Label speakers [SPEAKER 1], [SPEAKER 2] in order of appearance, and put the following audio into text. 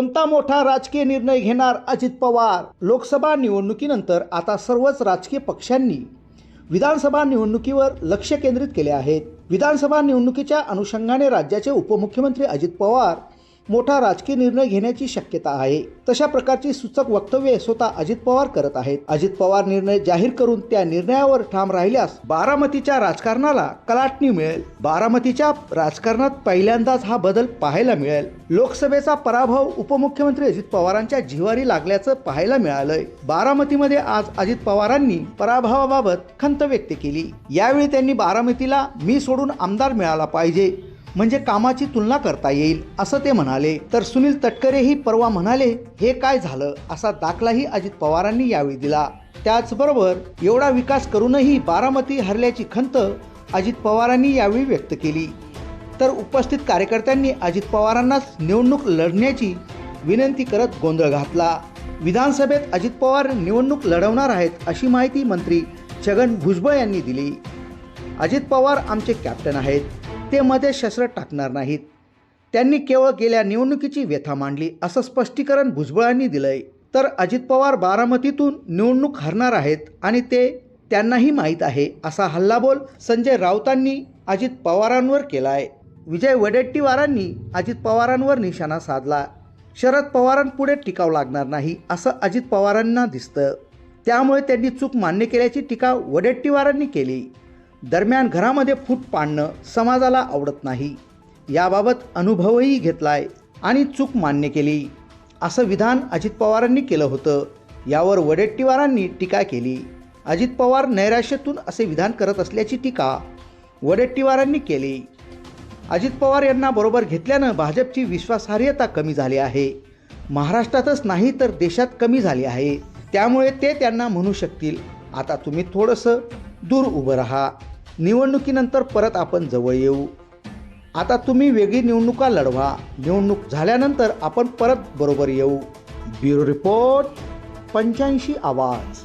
[SPEAKER 1] कोणता मोठा राजकीय निर्णय घेणार अजित पवार? लोकसभा निवडणुकीनंतर आता सर्वच राजकीय पक्षांनी विधानसभा निवडणुकीवर लक्ष केंद्रित केले आहेत. विधानसभा निवडणुकीच्या अनुषंगाने राज्याचे उपमुख्यमंत्री अजित पवार मोठा राजकीय निर्णय घेण्याची शक्यता आहे. तशा प्रकारची सूचक वक्तव्ये स्वतः अजित पवार करत आहेत. अजित पवार निर्णय जाहीर करून त्या निर्णयावर ठाम राहिल्यास बारामतीच्या राजकारणाला कलाटणी मिळेल. बारामतीच्या राजकारणात पहिल्यांदाच हा बदल पाहायला मिळेल. लोकसभेचा पराभव उपमुख्यमंत्री अजित पवारांच्या जिवारी लागल्याचं पाहायला मिळालंय. बारामतीमध्ये आज अजित पवारांनी पराभवाबाबत खंत व्यक्त केली. यावेळी त्यांनी बारामतीला मी सोडून आमदार मिळाला पाहिजे. म्हणजे कामाची तुलना करता येईल असं ते म्हणाले. तर सुनील तटकरेही परवा म्हणाले हे काय झालं? असा दाखलाही अजित पवारांनी यावेळी दिला. त्याचबरोबर एवढा विकास करूनही बारामती हरल्याची खंत अजित पवारांनी यावेळी व्यक्त केली. तर उपस्थित कार्यकर्त्यांनी अजित पवारांनाच निवडणूक लढण्याची विनंती करत गोंधळ घातला. विधानसभेत अजित पवार निवडणूक लढवणार आहेत अशी माहिती मंत्री छगन भुजबळ यांनी दिली. अजित पवार आमचे कॅप्टन आहेत. ते मध्ये शस्त्र टाकणार नाहीत. त्यांनी केवळ गेल्या निवडणुकीची व्यथा मांडली असं स्पष्टीकरण भुजबळांनी दिलंय. तर अजित पवार बारामतीतून निवडणूक हरणार आहेत आणि ते त्यांनाही माहीत आहे असा हल्लाबोल संजय राऊतांनी अजित पवारांवर केला आहे विजय वडेट्टीवारांनी अजित पवारांवर निशाणा साधला. शरद पवारांपुढे टिकाव लागणार नाही असं अजित पवारांना दिसतं. त्यामुळे त्यांनी चूक मान्य केल्याची टीका वडेट्टीवारांनी केली. दरम्यान घरामध्ये फूट पाडणं समाजाला आवडत नाही. याबाबत अनुभवही घेतलाय आणि चूक मान्य केली. असं विधान अजित पवारांनी केलं होतं. यावर वडेट्टीवारांनी टीका केली. अजित पवार नैराश्यातून असे विधान करत असल्याची टीका वडेट्टीवारांनी केली. अजित पवार यांना बरोबर घेतल्यानं भाजपची विश्वासार्हता कमी झाली आहे. महाराष्ट्रातच नाही तर देशात कमी झाली आहे. त्यामुळे ते त्यांना म्हणू शकतील आता तुम्ही थोडंसं दूर उभं राहा. निवडणुकीनंतर परत आपण जवळ येऊ. आता तुम्ही वेगळी निवडणुका लढवा. निवडणूक झाल्यानंतर आपण परत बरोबर येऊ. ब्युरो रिपोर्ट पंच्याऐंशी आवाज.